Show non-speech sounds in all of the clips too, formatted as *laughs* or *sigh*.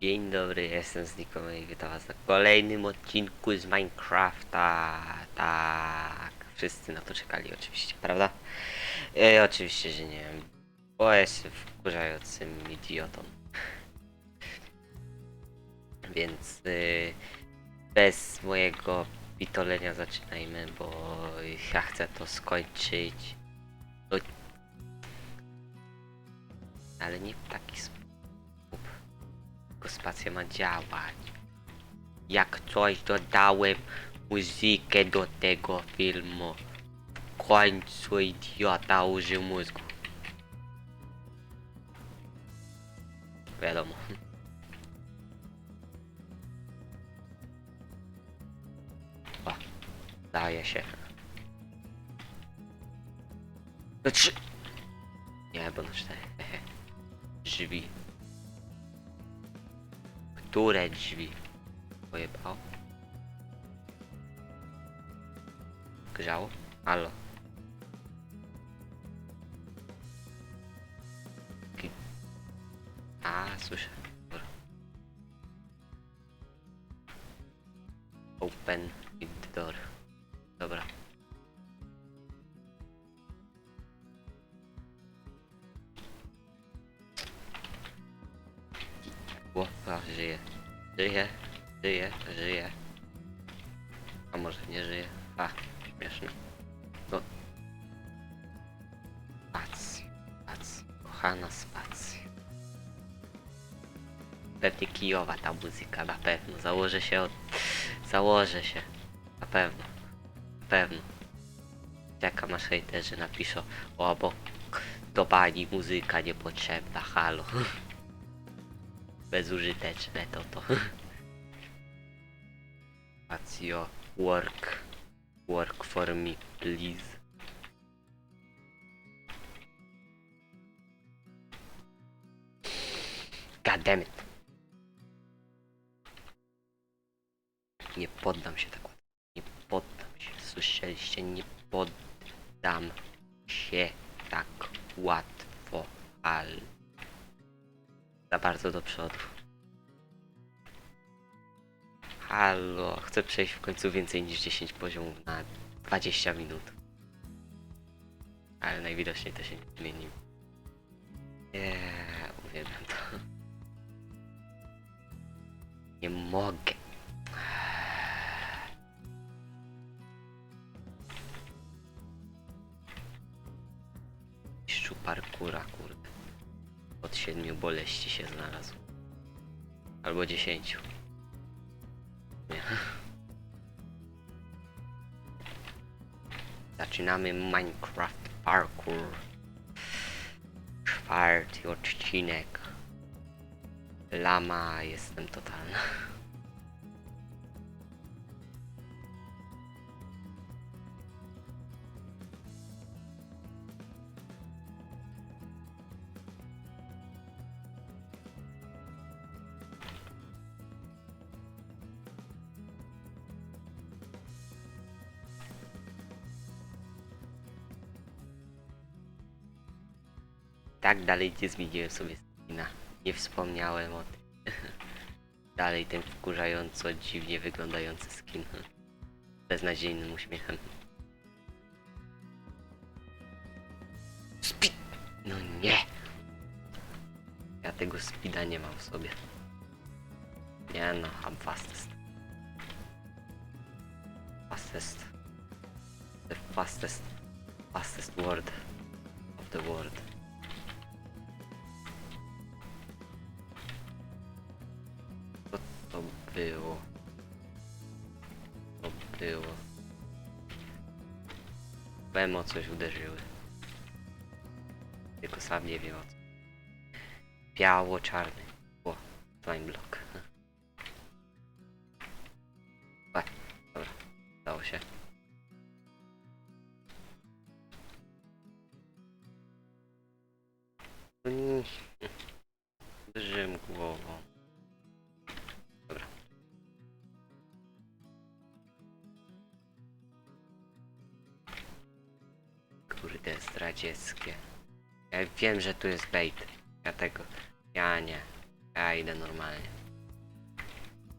Dzień dobry, jestem Znikomy i witam was na kolejnym odcinku z Minecrafta. Tak, wszyscy na to czekali oczywiście, prawda? E, oczywiście, że nie bo jestem wkurzającym idiotą. Więc y, bez mojego pitolenia zaczynajmy, bo ja chcę to skończyć. Ale nie w taki sposób. Tylko spacja ma działać. Jak coś dodałem muzykę do tego filmu. W końcu idiota użył mózgu. Wiadomo. O, daje się. No trzy. Nie, bo na cztery. *laughs* Drzwi. Które drzwi? Pojebał? Grzało? Halo? Ki- A, słyszę. Open może nie żyje? A, śmieszne. No. Spacji, spacji, kochana spacji. Pewnie kijowa ta muzyka, na pewno. Założę się od... Założę się. Na pewno. Na pewno. Jaka masz hejterzy napiszą, o bo do pani muzyka niepotrzebna, halo. *laughs* Bezużyteczne to to. *laughs* Acio, work. Work for me, please. God damn it. Nie poddam się tak łatwo. Nie poddam się. Słyszeliście? Nie poddam się tak łatwo. Al. Za bardzo do przodu. Halo, chcę przejść w końcu więcej niż 10 poziomów na 20 minut. Ale najwidoczniej to się nie zmieni. Nie, uwielbiam to. Nie mogę. Mistrzu parkura, kurde. Od siedmiu boleści się znalazł. Albo dziesięciu. Zaczynamy Minecraft Parkour. Czwarty odcinek. Lama jestem totalna. Tak dalej nie zmieniłem sobie skina. Nie wspomniałem o tym. *laughs* dalej ten wkurzająco dziwnie wyglądający skin. Beznadziejnym uśmiechem. Speed! No nie! Ja tego speeda nie mam w sobie. Nie no, I'm fastest. Fastest. The fastest. Fastest word of the world. Było? To było. Wem o coś uderzyły. Tylko sam nie wiem o co. Biało-czarny. O, slime block. *laughs* Dobra, dało się. Zdradzieckie. Ja wiem, że tu jest bait. Ja tego... Ja nie. Ja idę normalnie.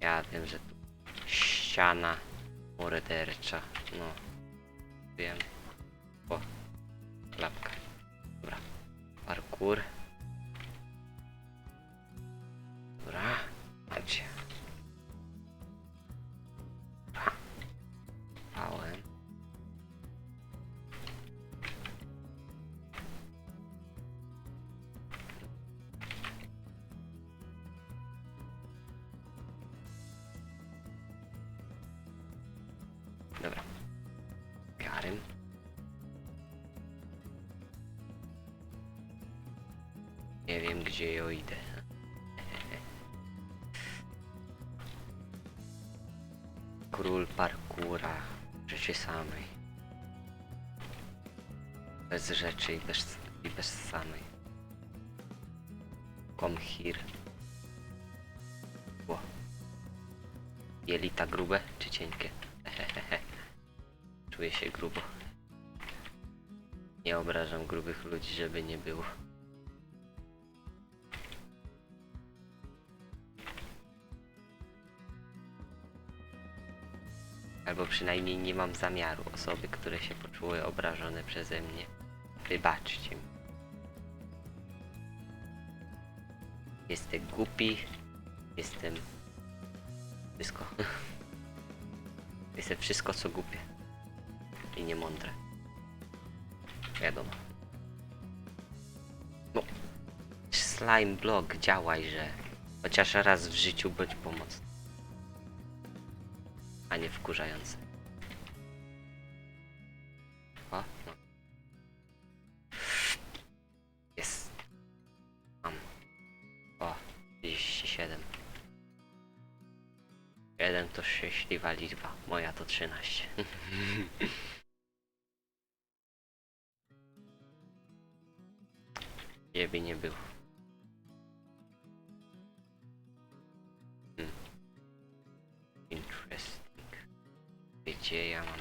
Ja wiem, że tu ściana mordercza. No. Wiem. O. Klapka. Dobra. Parkour. Dobra. Karym. Nie wiem gdzie ja idę. *laughs* Król parkura rzeczy samej. Bez rzeczy i bez, i bez samej. Come here. Jelita grube czy cienkie? *laughs* Czuję się grubo. Nie obrażam grubych ludzi, żeby nie było. Albo przynajmniej nie mam zamiaru osoby, które się poczuły obrażone przeze mnie. Wybaczcie mi. Jestem głupi. Jestem... Wszystko. *laughs* Jestem wszystko co głupie. I niemądre. Wiadomo. No. Slime block, działaj, że chociaż raz w życiu bądź pomocny. A nie wkurzający. O, no. Jest. Mam. O, 37. Jeden to szczęśliwa liczba, moja to 13. *laughs* Żeby nie było. Hmm. Interesting. Gdzie ja mam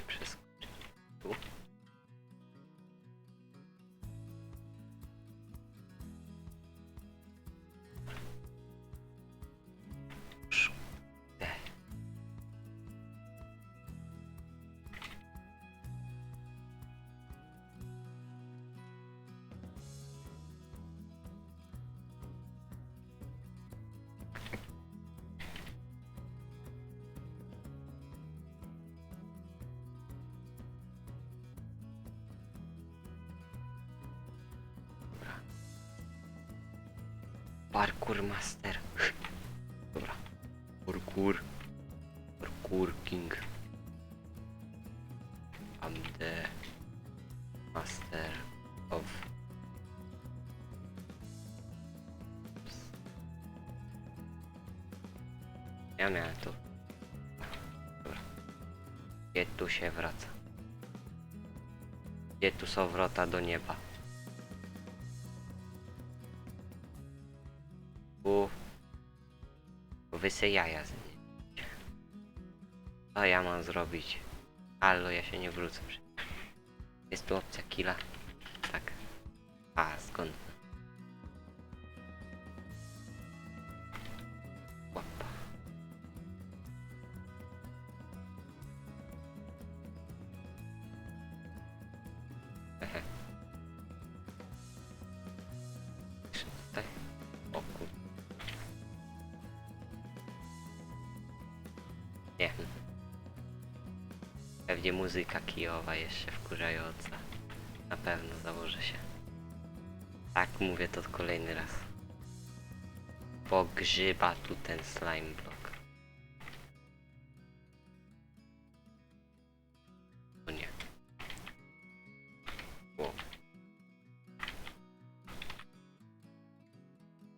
Parkour Master. Dobra. Parkour. Parkour King. I'm the master of Ja miałem tu. Dobra. Gdzie tu się wraca? Gdzie tu są wrota do nieba? Se jaja z niej. Co ja mam zrobić? Allo, ja się nie wrócę. Jest tu opcja killa? Tak. A, skąd? Muzyka kijowa jeszcze wkurzająca. Na pewno założę się. Tak mówię to kolejny raz. Pogrzyba tu ten slime block. O nie. O.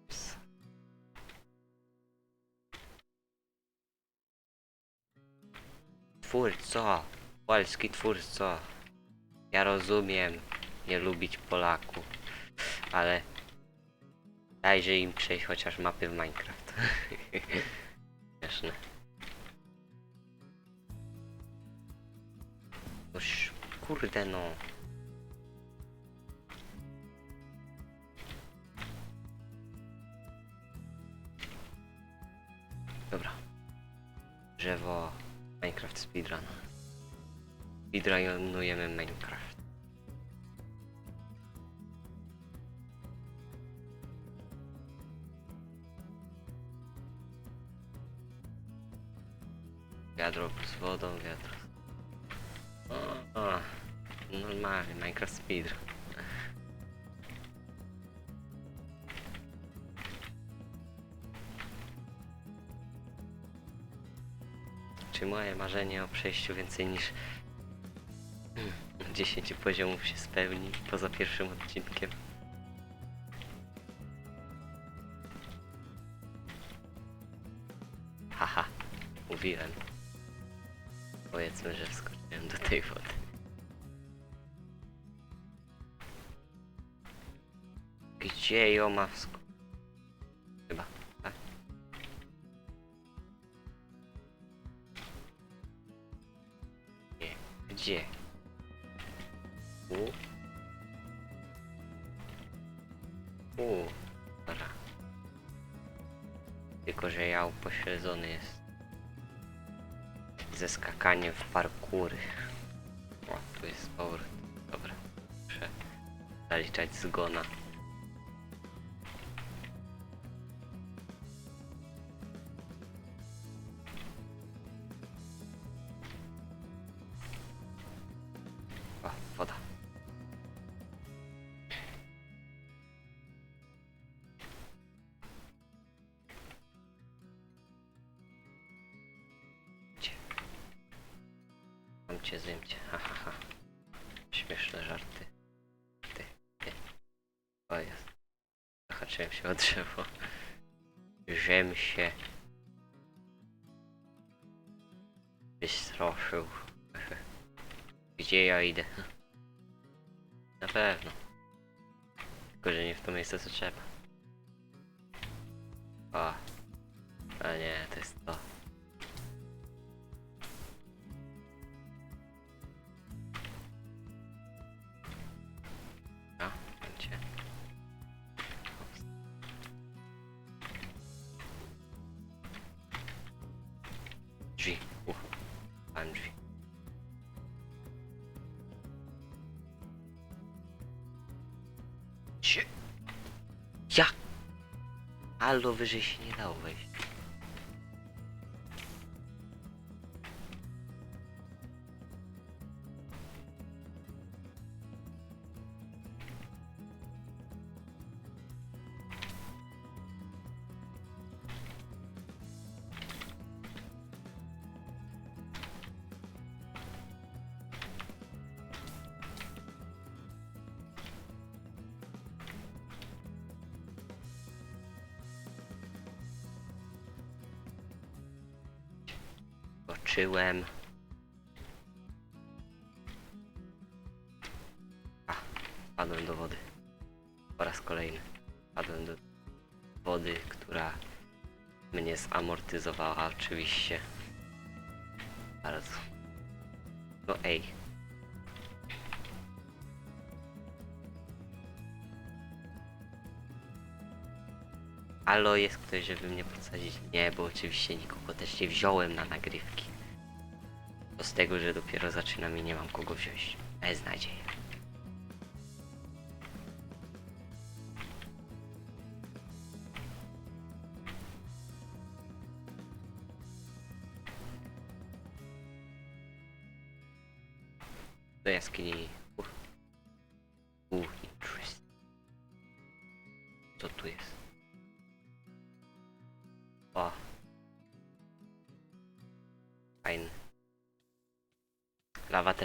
Ps. Twórco, polski twórco. Ja rozumiem nie lubić Polaków, ale dajże im przejść chociaż mapy w Minecraft. *laughs* Śmieszne. Noż, kurde no. Dobra. drzewo. Minecraft speedrun. Speedrunujemy Minecraft. Wiadro z wodą, wiadro. O, o, normalnie, Minecraft speedrun. Czy moje marzenie o przejściu więcej niż 10 poziomów się spełni poza pierwszym odcinkiem? Haha, mówiłem. Powiedzmy, że wskoczyłem do tej wody. Gdzie ją ma wsko... Chyba, tak? Nie. Gdzie? U? U. Dobra. Tylko, że ja upośledzony jest ze skakaniem w parkury. O, tu jest powrót. Dobra. Muszę zaliczać zgona. Cię zjem cię. Ha, ha, ha. Śmieszne żarty. Ty, ty. O jest. Zahaczyłem się o drzewo. Żem się. Wystroszył. *laughs* Gdzie ja idę? *laughs* Na pewno. Tylko, że nie w to miejsce co trzeba. O. A nie, Uch. Mam drzwi. Cie... Jak? Albo wyżej się nie dało wejść. Skoczyłem. A, padłem do wody. Po raz kolejny. Padłem do wody, która mnie zamortyzowała oczywiście. Bardzo. No ej. Halo, jest ktoś, żeby mnie podsadzić? Nie, bo oczywiście nikogo też nie wziąłem na nagrywki. Z tego, że dopiero zaczynam i nie mam kogo wziąć. Bez nadziei. Do jaskini.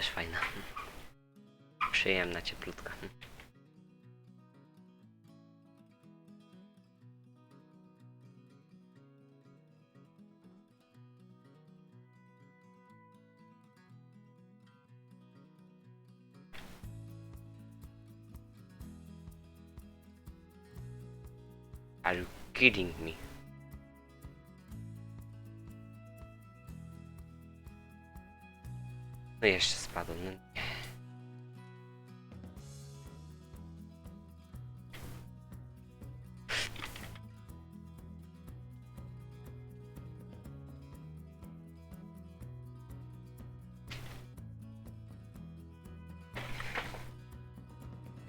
Też fajna. Przyjemna, cieplutka. Are you kidding me? No jeszcze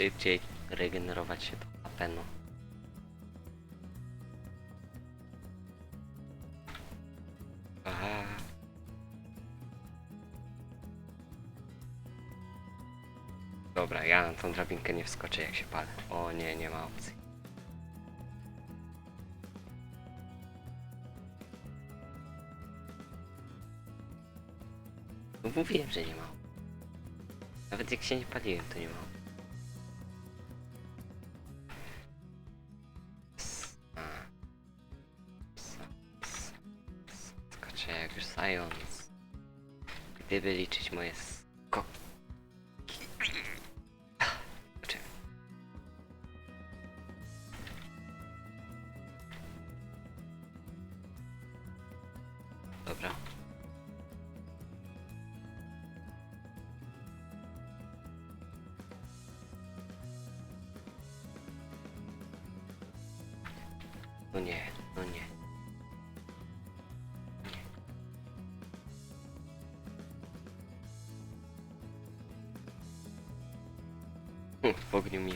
szybciej regenerować się to na pewno. Aha. Dobra, ja na tą drabinkę nie wskoczę jak się palę. O nie, nie ma opcji. No mówiłem, że nie ma. Nawet jak się nie paliłem, to nie ma. Zając. Gdyby liczyć moje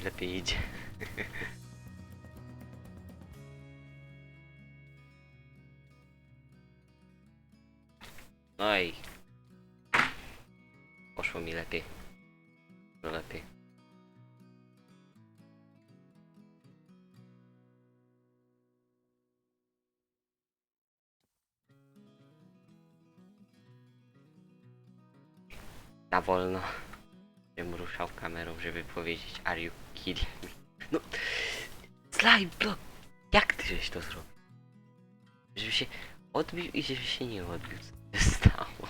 lepiej idzie. No i poszło mi lepiej. Dużo lepiej. Na wolno. Żeby powiedzieć Are you kidding me? No Slime block! Jak ty żeś to zrobił? Żeby się odbił i żeby się nie odbił. Co się stało?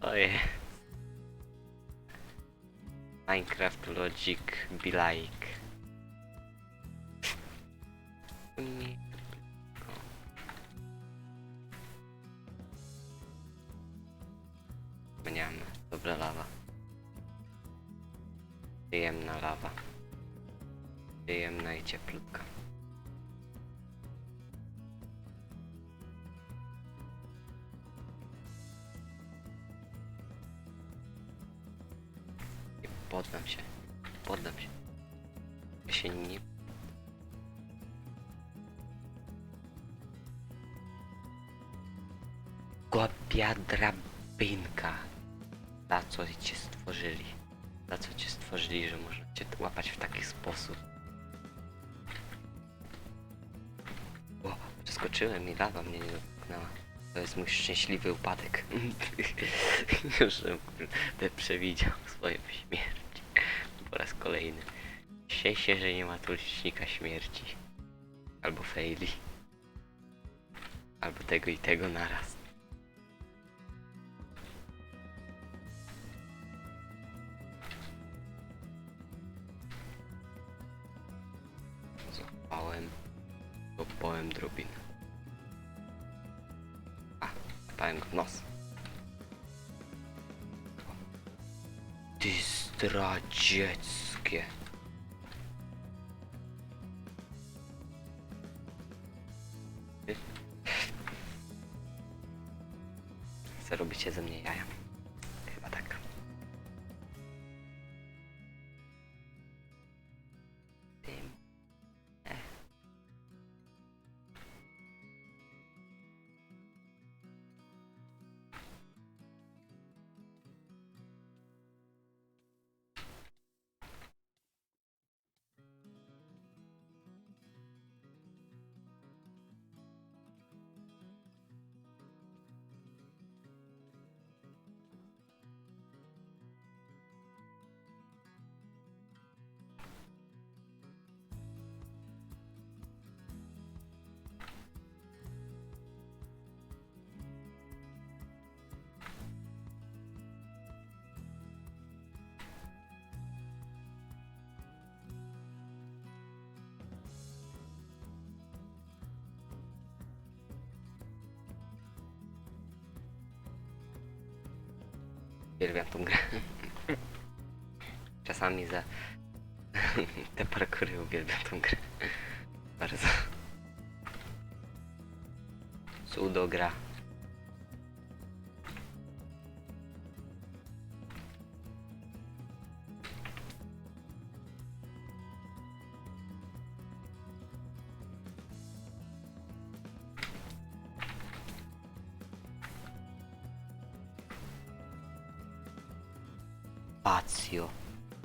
Ojej. Minecraft Logic be like. Nie. Dobra lawa. Przyjemna lawa. Przyjemna i cieplutka. Nie poddam się. Poddam się. Ja się nie... Głupia drabinka. Za co. Za stworzyli, że można cię łapać w taki sposób. O, przeskoczyłem i lawa mnie nie dotknęła. To jest mój szczęśliwy upadek. *laughs* Że kurde przewidział swoją śmierć. Po raz kolejny. Szczęście, że nie ma tu licznika śmierci. Albo faili. Albo tego i tego naraz. Złapałem. Złapałem drobin. A, wpałem go w nos. Ty zdradzieckie. Ty. Chce robicie ze mnie jaja. Uwielbiam tą grę. Czasami za *laughs* te parkury uwielbiam tą grę. Bardzo. Cudo gra.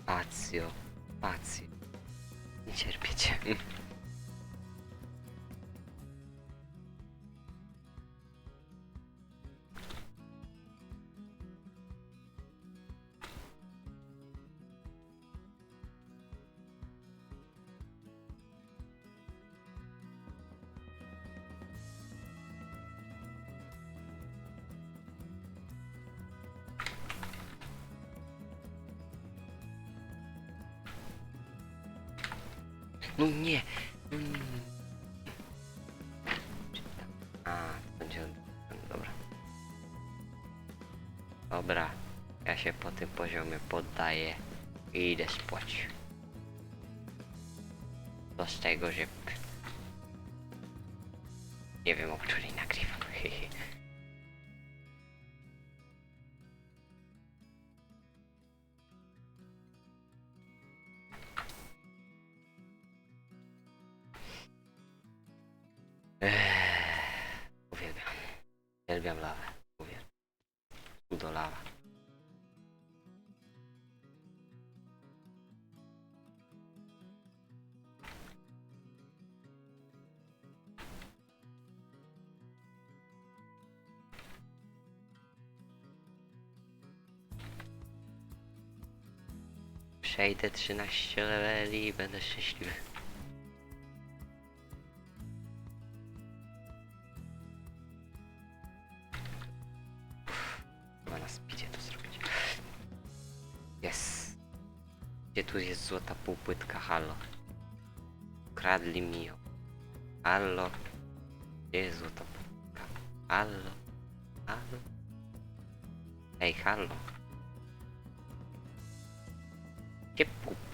Spacjo, spacjo. Nie cierpię cię. Poddaję i idę spać. To z tego, że... Nie wiem, o której nagrywam. Przejdę 13 leveli i będę szczęśliwy. Chyba na speedzie to zrobić. Jest. Gdzie tu jest złota półpłytka? Halo. Kradli mi ją. Halo. Gdzie jest złota półpłytka? Halo. Halo. Ej, halo.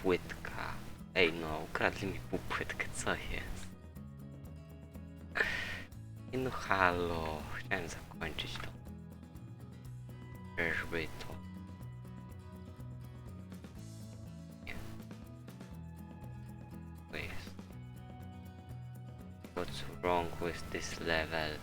Półpłytka? Ej, no, ukradli mi półpłytkę, co jest? Nie no, halo. Chciałem zakończyć to. Czyżby to... Nie. To jest... What's wrong with this level?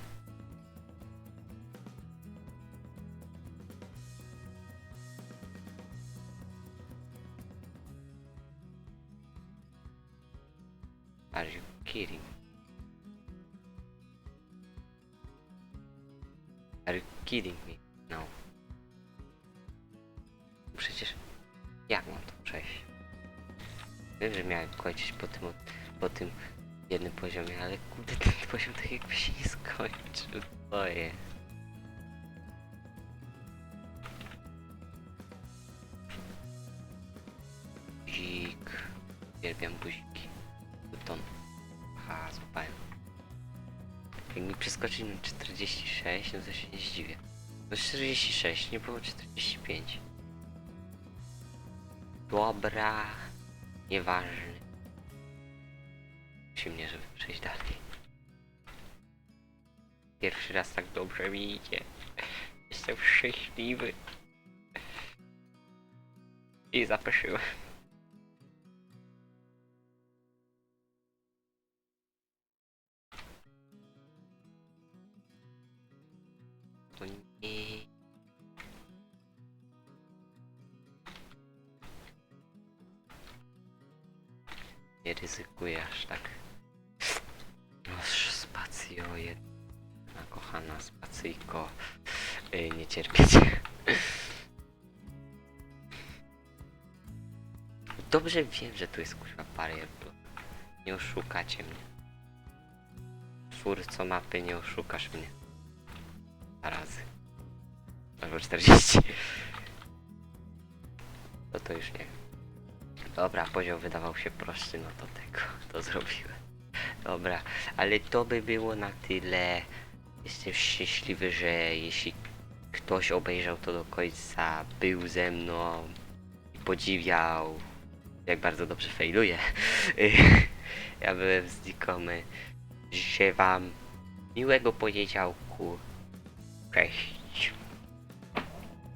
Kidding me? No. Przecież jak mam to przejść? Wiem, że miałem kończyć po tym, po tym jednym poziomie, ale kurde ten poziom tak jakby się nie skończył. To. Na 46, no to się nie zdziwię. No 46, nie było 45. Dobra, nieważne. Musi mnie, żeby przejść dalej. Pierwszy raz tak dobrze mi idzie. Jestem szczęśliwy. I zapeszyłem. Yy, nie cierpieć. Dobrze wiem, że tu jest kurwa barier block. Nie oszukacie mnie. Twórco mapy, nie oszukasz mnie. Dwa razy. Albo 40. No to już nie. Dobra, poziom wydawał się prosty, no to tego, to zrobiłem. Dobra, ale to by było na tyle. Jestem szczęśliwy, że jeśli ktoś obejrzał to do końca, był ze mną i podziwiał, jak bardzo dobrze fejluję. *laughs* ja byłem znikomy. Życzę wam miłego poniedziałku. Cześć.